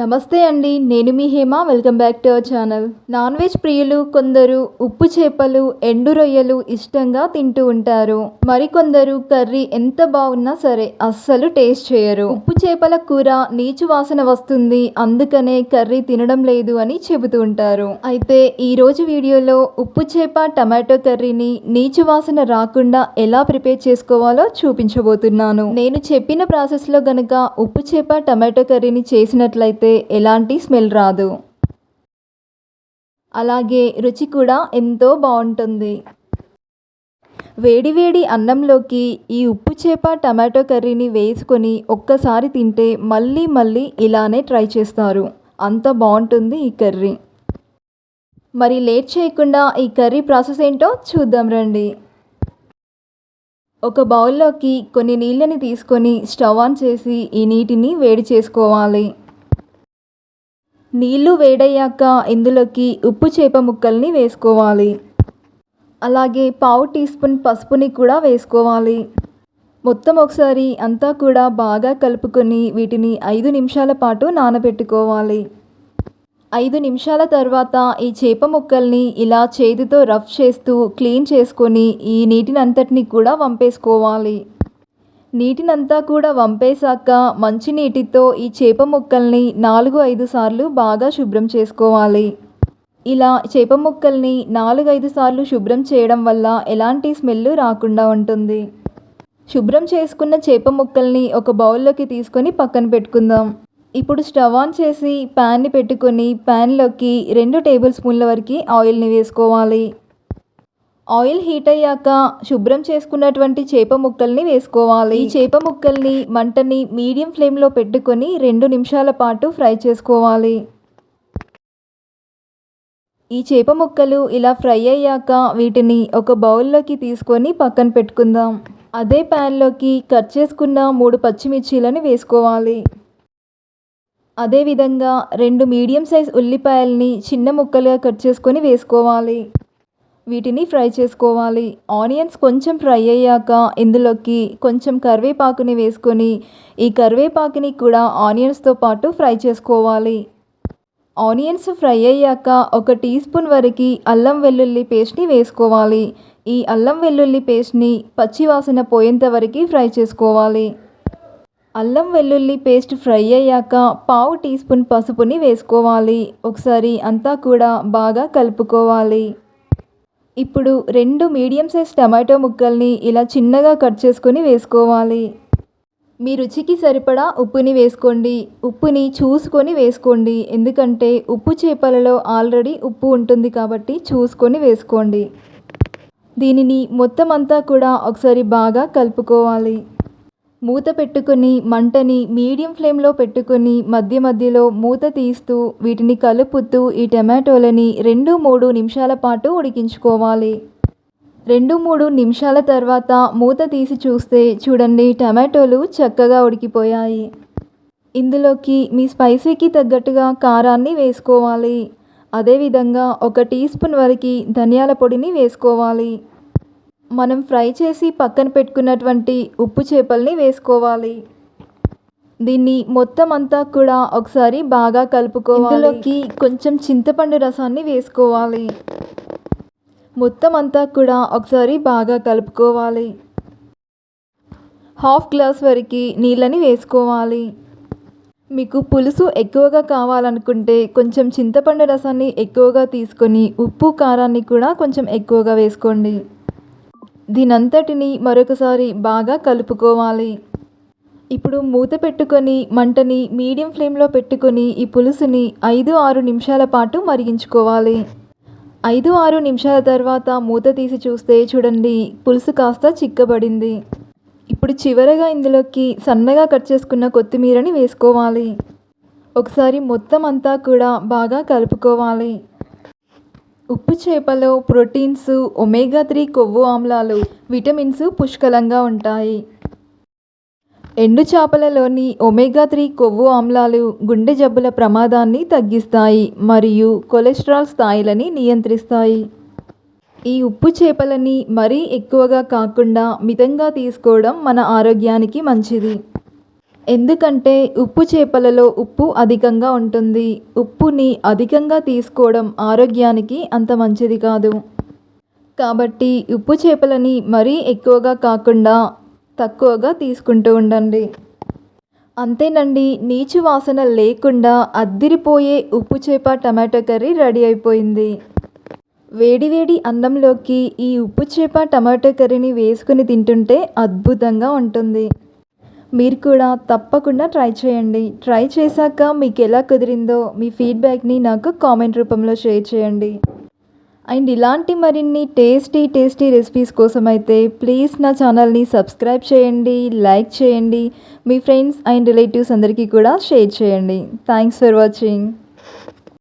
నమస్తే అండి నేను మీ Hema welcome back to our channel. Non veg ప్రియులు కొందరు ఉప్పు చేపలు ఎండు రొయ్యలు ఇష్టంగా తింటూ ఉంటారు. మరికొందరు కర్రీ ఎంత బాగున్నా సరే అస్సలు టేస్ట్ చేయరు. ఉప్పు చేపల కూర నీచు వాసన వస్తుంది అందుకనే కర్రీ తినడం లేదు అని చెబుతూ ఉంటారు. అయితే ఈ రోజు వీడియోలో ఉప్పు చేప టమాటో కర్రీని నీచు వాసన రాకుండా ఎలా ప్రిపేర్ చేసుకోవాలో చూపించబోతున్నాను. నేను చెప్పిన ప్రాసెస్లో గనక ఉప్పు చేప టమాటో కర్రీని చేసినట్లయితే ఎలాంటి స్మెల్ రాదు. అలాగే రుచి కూడా ఎంతో బాగుంటుంది. వేడివేడి అన్నంలోకి ఈ ఉప్పు చేప టమాటో కర్రీని వేసుకొని ఒక్కసారి తింటే మళ్ళీ మళ్ళీ ఇలానే ట్రై చేస్తారు. అంత బాగుంటుంది ఈ కర్రీ. మరి లేట్ చేయకుండా ఈ కర్రీ ప్రాసెస్ ఏంటో చూద్దాం రండి. ఒక బౌల్లోకి కొన్ని నీళ్ళని తీసుకొని స్టవ్ ఆన్ చేసి ఈ నీటిని వేడి చేసుకోవాలి. నీళ్ళు వేడయ్యాక ఇందులోకి ఉప్పు చేప ముక్కల్ని వేసుకోవాలి. అలాగే పావు టీ స్పూన్ పసుపుని కూడా వేసుకోవాలి. మొత్తం ఒకసారి అంతా కూడా బాగా కలుపుకొని వీటిని ఐదు నిమిషాల పాటు నానబెట్టుకోవాలి. ఐదు నిమిషాల తర్వాత ఈ చేప ముక్కల్ని ఇలా చేతితో రఫ్ చేస్తూ క్లీన్ చేసుకొని ఈ నీటిని అంతటిని కూడా వంపేసుకోవాలి. నీటినంతా కూడా వంపేశాక మంచినీటితో ఈ చేప ముక్కల్ని నాలుగు ఐదు సార్లు బాగా శుభ్రం చేసుకోవాలి. ఇలా చేప ముక్కల్ని నాలుగు ఐదు సార్లు శుభ్రం చేయడం వల్ల ఎలాంటి స్మెల్ రాకుండా ఉంటుంది. శుభ్రం చేసుకున్న చేప ముక్కల్ని ఒక బౌల్లోకి తీసుకొని పక్కన పెట్టుకుందాం. ఇప్పుడు స్టవ్ ఆన్ చేసి ప్యాన్ని పెట్టుకొని ప్యాన్లోకి రెండు టేబుల్ స్పూన్ల వరకు ఆయిల్ని వేసుకోవాలి. ఆయిల్ హీట్ అయ్యాక శుభ్రం చేసుకున్నటువంటి చేప ముక్కల్ని వేసుకోవాలి. ఈ చేప ముక్కల్ని మంటని మీడియం ఫ్లేమ్లో పెట్టుకొని రెండు నిమిషాల పాటు ఫ్రై చేసుకోవాలి. ఈ చేప ముక్కలు ఇలా ఫ్రై అయ్యాక వీటిని ఒక బౌల్లోకి తీసుకొని పక్కన పెట్టుకుందాం. అదే ప్యాన్లోకి కట్ చేసుకున్న మూడు పచ్చిమిర్చీలను వేసుకోవాలి. అదేవిధంగా రెండు మీడియం సైజ్ ఉల్లిపాయల్ని చిన్న ముక్కలుగా కట్ చేసుకొని వేసుకోవాలి. వీటిని ఫ్రై చేసుకోవాలి. ఆనియన్స్ కొంచెం ఫ్రై అయ్యాక ఇందులోకి కొంచెం కరివేపాకుని వేసుకొని ఈ కరివేపాకుని కూడా ఆనియన్స్తో పాటు ఫ్రై చేసుకోవాలి. ఆనియన్స్ ఫ్రై అయ్యాక ఒక టీ స్పూన్ వరకు అల్లం వెల్లుల్లి పేస్ట్ని వేసుకోవాలి. ఈ అల్లం వెల్లుల్లి పేస్ట్ని పచ్చివాసన పోయేంత వరకు ఫ్రై చేసుకోవాలి. అల్లం వెల్లుల్లి పేస్ట్ ఫ్రై అయ్యాక పావు టీ స్పూన్ పసుపుని వేసుకోవాలి. ఒకసారి అంతా కూడా బాగా కలుపుకోవాలి. ఇప్పుడు రెండు మీడియం సైజ్ టమాటో ముక్కల్ని ఇలా చిన్నగా కట్ చేసుకొని వేసుకోవాలి. మీ రుచికి సరిపడా ఉప్పుని వేసుకోండి. ఉప్పుని చూసుకొని వేసుకోండి. ఎందుకంటే ఉప్పు చేపలలో ఆల్రెడీ ఉప్పు ఉంటుంది కాబట్టి చూసుకొని వేసుకోండి. దీనిని మొత్తం అంతా కూడా ఒకసారి బాగా కలుపుకోవాలి. మూత పెట్టుకొని మంటని మీడియం ఫ్లేమ్లో పెట్టుకొని మధ్య మధ్యలో మూత తీస్తూ వీటిని కలుపుతూ ఈ టమాటోలని రెండు మూడు నిమిషాల పాటు ఉడికించుకోవాలి. రెండు మూడు నిమిషాల తర్వాత మూత తీసి చూస్తే చూడండి టమాటోలు చక్కగా ఉడికిపోయాయి. ఇందులోకి మీ స్పైసీకి తగ్గట్టుగా కారాన్ని వేసుకోవాలి. అదేవిధంగా ఒక టీ స్పూన్ వరకు ధనియాల పొడిని వేసుకోవాలి. మనం ఫ్రై చేసి పక్కన పెట్టుకున్నటువంటి ఉప్పు చేపల్ని వేసుకోవాలి. దీన్ని మొత్తం అంతా కూడా ఒకసారి బాగా కలుపుకోవాలి. ఇందులోకి కొంచెం చింతపండు రసాన్ని వేసుకోవాలి. మొత్తం అంతా కూడా ఒకసారి బాగా కలుపుకోవాలి. హాఫ్ గ్లాస్ వరకు నీళ్ళని వేసుకోవాలి. మీకు పులుసు ఎక్కువగా కావాలనుకుంటే కొంచెం చింతపండు రసాన్ని ఎక్కువగా తీసుకొని ఉప్పు కారాన్ని కూడా కొంచెం ఎక్కువగా వేసుకోండి. దీనంతటిని మరొకసారి బాగా కలుపుకోవాలి. ఇప్పుడు మూత పెట్టుకొని మంటని మీడియం ఫ్లేమ్లో పెట్టుకొని ఈ పులుసుని ఐదు ఆరు నిమిషాల పాటు మరిగించుకోవాలి. ఐదు ఆరు నిమిషాల తర్వాత మూత తీసి చూస్తే చూడండి పులుసు కాస్త చిక్కబడింది. ఇప్పుడు చివరగా ఇందులోకి సన్నగా కట్ చేసుకున్న కొత్తిమీరని వేసుకోవాలి. ఒకసారి మొత్తం అంతా కూడా బాగా కలుపుకోవాలి. ఉప్పు చేపలో ప్రోటీన్స్ ఒమేగా త్రీ కొవ్వు ఆమ్లాలు విటమిన్స్ పుష్కలంగా ఉంటాయి. ఎండు చేపలలోని ఒమేగా త్రీ కొవ్వు ఆమ్లాలు గుండె జబ్బుల ప్రమాదాన్ని తగ్గిస్తాయి మరియు కొలెస్ట్రాల్ స్థాయిలని నియంత్రిస్తాయి. ఈ ఉప్పు చేపలని మరీ ఎక్కువగా కాకుండా మితంగా తీసుకోవడం మన ఆరోగ్యానికి మంచిది. ఎందుకంటే ఉప్పు చేపలలో ఉప్పు అధికంగా ఉంటుంది. ఉప్పుని అధికంగా తీసుకోవడం ఆరోగ్యానికి అంత మంచిది కాదు. కాబట్టి ఉప్పు చేపలని మరీ ఎక్కువగా కాకుండా తక్కువగా తీసుకుంటూ ఉండండి. అంతేనండి నీచు వాసన లేకుండా అద్దిరిపోయే ఉప్పు చేప టమాటో కర్రీ రెడీ అయిపోయింది. వేడివేడి అన్నంలోకి ఈ ఉప్పు చేప టమాటో కర్రీని వేసుకుని తింటుంటే అద్భుతంగా ఉంటుంది. మీరు కూడా తప్పకుండా ట్రై చేయండి. ట్రై చేశాక మీకు ఎలా కుదిరిందో మీ ఫీడ్బ్యాక్ని నాకు కామెంట్ రూపంలో షేర్ చేయండి. అండ్ ఇలాంటి మరిన్ని టేస్టీ టేస్టీ రెసిపీస్ కోసం అయితే ప్లీజ్ నా ఛానల్ని సబ్స్క్రైబ్ చేయండి లైక్ చేయండి. మీ ఫ్రెండ్స్ అండ్ రిలేటివ్స్ అందరికీ కూడా షేర్ చేయండి. Thanks for watching.